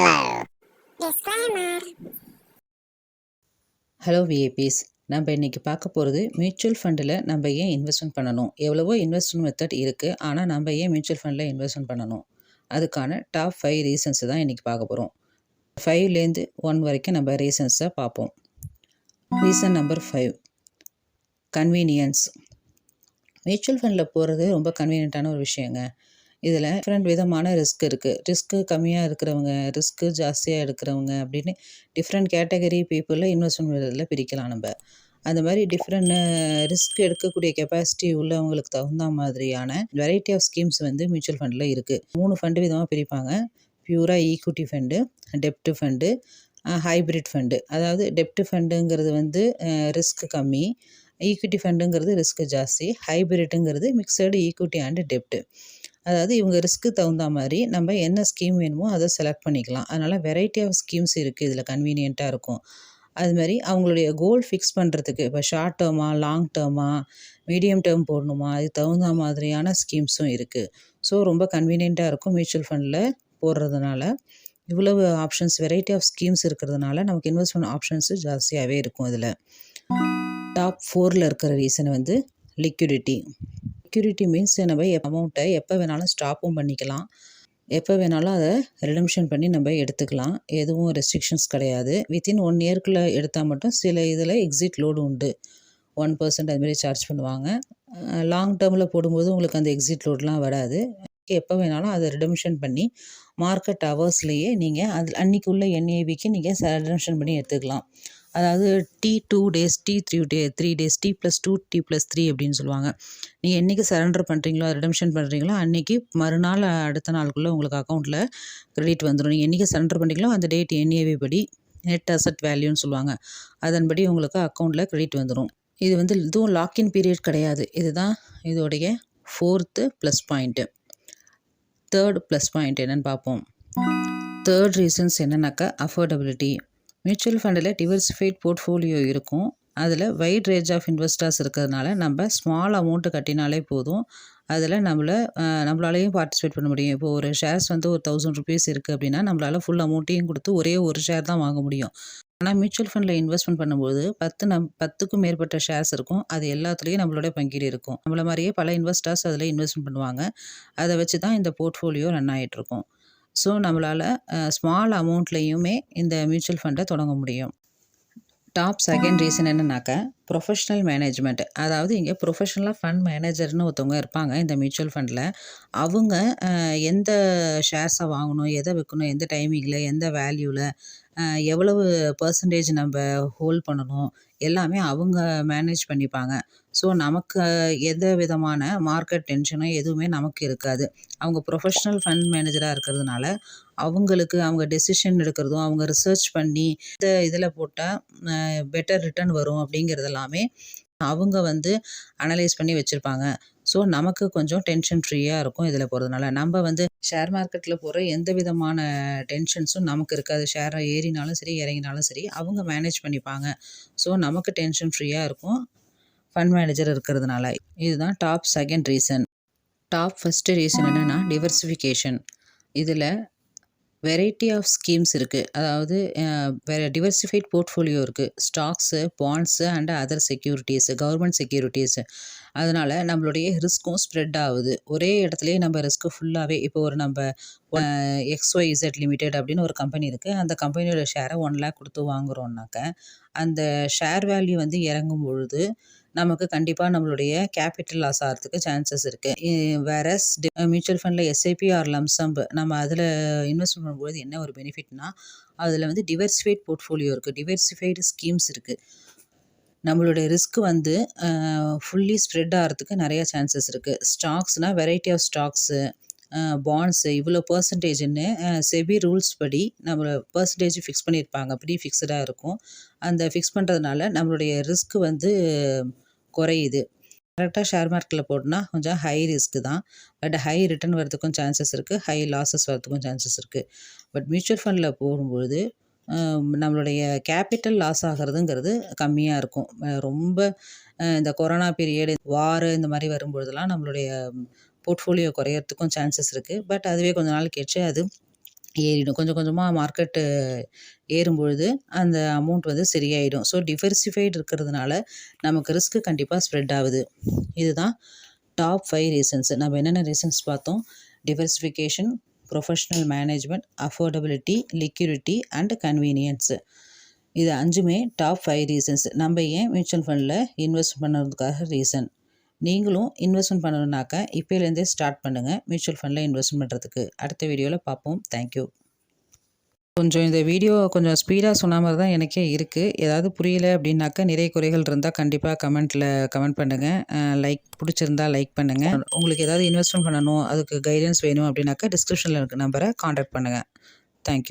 Disclaimer. Hello விஏபிஸ் நம்ம இன்றைக்கி பார்க்க போகிறது மியூச்சுவல் ஃபண்டில் நம்ம ஏன் இன்வெஸ்ட்மெண்ட் பண்ணணும்? எவ்வளவோ இன்வெஸ்ட்மெண்ட் மெத்தட் இருக்குது ஆனால் நம்ம ஏன் மியூச்சுவல் ஃபண்டில் இன்வெஸ்ட்மெண்ட் பண்ணணும்? அதுக்கான டாப் ஃபைவ் ரீசன்ஸ் தான் இன்றைக்கி பார்க்க போகிறோம் ஃபைவ்லேருந்து ஒன் வரைக்கும் நம்ம ரீசன்ஸை பார்ப்போம். Reason number five convenience mutual ஃபண்டில் போகிறது ரொம்ப கன்வீனியண்ட்டான ஒரு விஷயங்க. இதில் டிஃப்ரெண்ட் விதமான ரிஸ்க் இருக்குது ரிஸ்க்கு கம்மியாக இருக்கிறவங்க ரிஸ்க்கு ஜாஸ்தியாக எடுக்கிறவங்க அப்படின்னு டிஃப்ரெண்ட் கேட்டகரி பீப்புளில் இன்வெஸ்ட்மெண்ட் இதில் பிரிக்கலாம் நம்ம. அந்த மாதிரி டிஃப்ரெண்ட் ரிஸ்க் எடுக்கக்கூடிய கெப்பாசிட்டி உள்ளவங்களுக்கு தகுந்த மாதிரியான வெரைட்டி ஆஃப் ஸ்கீம்ஸ் வந்து மியூச்சுவல் ஃபண்டில் இருக்குது மூணு ஃபண்டு விதமாக பிரிப்பாங்க. பியூராக ஈக்விட்டி ஃபண்டு டெப்ட் ஃபண்டு ஹைப்ரிட் ஃபண்டு அதாவது டெப்ட் ஃபண்டுங்கிறது வந்து ரிஸ்க் கம்மி. ஈக்விட்டி ஃபண்டுங்கிறது ரிஸ்க் ஜாஸ்தி. ஹைப்ரிட்டுங்கிறது மிக்சடு ஈக்விட்டி அண்டு டெப்ட்டு அதாவது இவங்க ரிஸ்க்கு தகுந்த மாதிரி நம்ம என்ன ஸ்கீம் வேணுமோ அதை செலக்ட் பண்ணிக்கலாம். அதனால் வெரைட்டி ஆஃப் ஸ்கீம்ஸ் இருக்குது இதில் கன்வீனியண்ட்டாக இருக்கும். அது மாதிரி அவங்களுடைய கோல் ஃபிக்ஸ் பண்ணுறதுக்கு இப்போ ஷார்ட் டேர்மா லாங் டேர்மா மீடியம் டேர்ம் போடணுமா அதுக்கு தகுந்த மாதிரியான ஸ்கீம்ஸும் இருக்குது ஸோ ரொம்ப கன்வீனியண்ட்டாக இருக்கும் மியூச்சுவல் ஃபண்டில் போடுறதுனால. இவ்வளவு ஆப்ஷன்ஸ் வெரைட்டி ஆஃப் ஸ்கீம்ஸ் இருக்கிறதுனால நமக்கு இன்வெஸ்ட்மெண்ட் ஆப்ஷன்ஸு ஜாஸ்தியாகவே இருக்கும் இதில். டாப் ஃபோரில் இருக்கிற ரீசன் வந்து லிக்விடிட்டி செக்யூரிட்டி மீன்ஸ் நம்ம அமௌண்ட்டை எப்போ வேணாலும் ஸ்டாப்பும் பண்ணிக்கலாம். எப்போ வேணாலும் அதை ரிடம்ஷன் பண்ணி நம்ம எடுத்துக்கலாம். எதுவும் ரெஸ்ட்ரிக்ஷன்ஸ் கிடையாது. வித்தின் ஒன் இயர்க்குள்ளே எடுத்தால் மட்டும் சில இதில் எக்ஸிட் லோடு உண்டு. ஒன் பர்சன்ட் அதுமாரி சார்ஜ் பண்ணுவாங்க. லாங் டேர்மில் போடும்போது உங்களுக்கு அந்த எக்ஸிட் லோட்லாம் வராது. எப்போ வேணாலும் அதை ரிடம்ஷன் பண்ணி மார்க்கெட் ஹவர்ஸ்லேயே நீங்கள் அது அன்றைக்குள்ள என்ஏவிக்கு நீங்கள் ரிடம்ஷன் பண்ணி எடுத்துக்கலாம். அதாவது T two days T three day three days T plus two T plus three அப்படின்னு சொல்லுவாங்க. நீங்கள் என்றைக்கு சரண்டர் பண்ணுறீங்களோ ரிடம்ஷன் பண்ணுறீங்களோ அன்றைக்கி மறுநாள் அடுத்த நாளுக்குள்ளே உங்களுக்கு அக்கௌண்ட்டில் கிரெடிட் வந்துடும் நீங்கள் என்றைக்கு சரண்டர் பண்ணுறீங்களோ அந்த டேட் என்ஏவி படி நெட் அசட் வேல்யூன்னு சொல்லுவாங்க. அதன்படி உங்களுக்கு அக்கௌண்ட்டில் கிரெடிட் வந்துடும் இது வந்து இதுவும் லாக்இன் பீரியட் கிடையாது. இதுதான் இதோடைய fourth plus point third plus point என்னென்னு பார்ப்போம். தேர்ட் ரீசன்ஸ் என்னென்னாக்கா அஃபோர்டபிலிட்டி மியூச்சுவல் ஃபண்டில் டிவர்சிஃபைட் போர்ட்ஃபோலியோ இருக்கும். அதில் வைட் ரேஞ்ச் ஆஃப் இன்வெஸ்டர்ஸ் இருக்கிறதுனால நம்ம ஸ்மால் அமௌண்ட்டு கட்டினாலே போதும். அதில் நம்மளை நம்மளாலையும் பார்ட்டிசிபேட் பண்ண முடியும். இப்போ ஒரு ஷேர்ஸ் வந்து ஒரு தௌசண்ட் ருபீஸ் இருக்குது அப்படின்னா நம்மளால் ஃபுல் அமௌண்ட்டையும் கொடுத்து ஒரே ஒரு ஷேர் தான் வாங்க முடியும். ஆனால் மியூச்சுவல் ஃபண்டில் இன்வெஸ்ட்மெண்ட் பண்ணும்போது பத்து நம் பத்துக்கும் மேற்பட்ட ஷேர்ஸ் இருக்கும். அது எல்லாத்துலேயும் நம்மளோட பங்கீடு இருக்கும். நம்மள மாதிரியே பல இன்வெஸ்டர்ஸ் அதில் இன்வெஸ்ட்மெண்ட் பண்ணுவாங்க. அதை வச்சு தான் இந்த போர்ட்ஃபோலியோ ரன் ஆகிட்ருக்கும் ஸோ நம்மளால் ஸ்மால் அமௌண்ட்லேயுமே இந்த மியூச்சுவல் ஃபண்டை தொடங்க முடியும். டாப் செகண்ட் ரீசன் என்னன்னாக்கா ப்ரொஃபஷ்னல் மேனேஜ்மெண்ட் அதாவது இங்கே ப்ரொஃபஷ்னலாக ஃபண்ட் மேனேஜர்னு ஒருத்தவங்க இருப்பாங்க இந்த மியூச்சுவல் ஃபண்டில் அவங்க எந்த ஷேர்ஸை வாங்கணும் எதை விற்கணும் எந்த டைமிங்கில் எந்த வேல்யூவில் எவ்வளவு பர்சன்டேஜ் நம்ம ஹோல்ட் பண்ணணும்? எல்லாமே அவங்க மேனேஜ் பண்ணிப்பாங்க. ஸோ நமக்கு எந்த விதமான மார்க்கெட் டென்ஷனும் எதுவுமே நமக்கு இருக்காது. அவங்க ப்ரொஃபஷ்னல் ஃபண்ட் மேனேஜராக இருக்கிறதுனால அவங்களுக்கு அவங்க டெசிஷன் எடுக்கிறதும் அவங்க ரிசர்ச் பண்ணி இந்த இதில் போட்டால் பெட்டர் ரிட்டர்ன் வரும் அப்படிங்கிறது எல்லாமே அவங்க வந்து அனலைஸ் பண்ணி வச்சுருப்பாங்க. ஸோ நமக்கு கொஞ்சம் டென்ஷன் ஃப்ரீயாக இருக்கும் இதில் போகிறதுனால நம்ம வந்து ஷேர் மார்க்கெட்டில் போகிற எந்த விதமான டென்ஷன்ஸும் நமக்கு இருக்காது. ஷேர் ஏறினாலும் சரி இறங்கினாலும் சரி அவங்க மேனேஜ் பண்ணிப்பாங்க. ஸோ நமக்கு டென்ஷன் ஃப்ரீயாக இருக்கும். ஃபண்ட் மேனேஜர் இருக்கிறதுனால. இதுதான் top second reason top first reason என்னென்னா டிவர்சிஃபிகேஷன் இதில் வெரைட்டி ஆஃப் ஸ்கீம்ஸ் இருக்குது அதாவது வேறு டிவர்சிஃபைட் போர்ட்ஃபோலியோ இருக்குது stocks bonds and other securities government securities அதனால் நம்மளுடைய ரிஸ்க்கும் ஸ்ப்ரெட் ஆகுது. ஒரே இடத்துலையே நம்ம ரிஸ்க்கு ஃபுல்லாகவே இப்போ ஒரு நம்ம எக்ஸ்ஒய் இசட் லிமிடெட் அப்படின்னு ஒரு கம்பெனி இருக்குது அந்த கம்பெனியோட ஷேரை ஒன் லேக் கொடுத்து வாங்குறோன்னாக்க அந்த ஷேர் வேல்யூ வந்து இறங்கும் பொழுது நமக்கு கண்டிப்பாக நம்மளுடைய கேபிட்டல் லாஸ் ஆகிறதுக்கு சான்சஸ் இருக்குது வேற மியூச்சுவல் ஃபண்டில் எஸ்ஐபி ஆர் லம்சம்ப் நம்ம அதில் இன்வெஸ்ட் பண்ணும்போது என்ன ஒரு பெனிஃபிட்னா அதில் வந்து டிவர்சிஃபைட் போர்ட்ஃபோலியோ இருக்குது டிவர்சிஃபைடு ஸ்கீம்ஸ் இருக்குது நம்மளுடைய ரிஸ்க் வந்து ஃபுல்லி ஸ்ப்ரெட் ஆகிறதுக்கு நிறையா சான்சஸ் இருக்குது ஸ்டாக்ஸ்னால் வெரைட்டி ஆஃப் ஸ்டாக்ஸு பாண்ட்ஸு இவ்வளோ பர்சன்டேஜ்னு செபி ரூல்ஸ் படி நம்ம பர்சன்டேஜ் ஃபிக்ஸ் பண்ணியிருப்பாங்க ப்ரீ ஃபிக்ஸ்டாக இருக்கும். அந்த ஃபிக்ஸ் பண்ணுறதுனால நம்மளுடைய ரிஸ்க் வந்து குறையுது. கரெக்டாக ஷேர் மார்க்கெட்டில் போட்டோம்னா கொஞ்சம் ஹை ரிஸ்க்கு தான். பட் ஹை ரிட்டர்ன் வரதுக்கும் சான்சஸ் இருக்குது ஹை லாஸஸ் வரதுக்கும் சான்சஸ் இருக்குது பட் மியூச்சுவல் ஃபண்டில் போகும்பொழுது நம்மளுடைய கேபிட்டல் லாஸ் ஆகிறதுங்கிறது கம்மியாக இருக்கும். ரொம்ப இந்த கொரோனா பீரியடு வார் இந்த மாதிரி வரும்பொழுதெல்லாம் நம்மளுடைய போர்ட்ஃபோலியோ குறையறதுக்கும் சான்சஸ் இருக்குது பட் அதுவே கொஞ்ச நாள் கழிச்சு அது ஏறிடும். கொஞ்சம் கொஞ்சமாக மார்க்கெட்டு ஏறும்பொழுது அந்த அமௌண்ட் வந்து சரியாயிடும். ஸோ டிவர்சிஃபைடு இருக்கிறதுனால நமக்கு ரிஸ்க்கு கண்டிப்பாக ஸ்ப்ரெட் ஆகுது. இதுதான் டாப் ஃபைவ் ரீசன்ஸ் நம்ம என்னென்ன ரீசன்ஸ் பார்த்தோம்? Diversification professional management affordability liquidity and convenience இது அஞ்சுமே டாப் ஃபைவ் ரீசன்ஸ் நம்ம ஏன் மியூச்சுவல் ஃபண்டில் இன்வெஸ்ட் பண்ணுறதுக்காக ரீசன் நீங்களும் இன்வெஸ்ட்மெண்ட் பண்ணணுன்னாக்கா இப்போலேருந்தே ஸ்டார்ட் பண்ணுங்கள் மியூச்சுவல் ஃபண்டில் இன்வெஸ்ட் பண்ணுறதுக்கு அடுத்த வீடியோவில் பார்ப்போம். தேங்க்யூ கொஞ்சம் இந்த வீடியோ கொஞ்சம் ஸ்பீடாக சொன்ன மாதிரி தான் எனக்கே இருக்குது ஏதாவது புரியல அப்படின்னாக்கா நிறைய குறைகள் இருந்தால் கண்டிப்பாக கமெண்ட்டில் கமெண்ட் பண்ணுங்கள் லைக் பிடிச்சிருந்தா லைக் பண்ணுங்கள் உங்களுக்கு ஏதாவது இன்வெஸ்ட்மெண்ட் பண்ணணும் அதுக்கு கைடன்ஸ் வேணும் அப்படின்னாக்கா டிஸ்கிரிப்ஷனில் இருக்க நம்பரை காண்டாக்ட் பண்ணுங்கள் தேங்க்யூ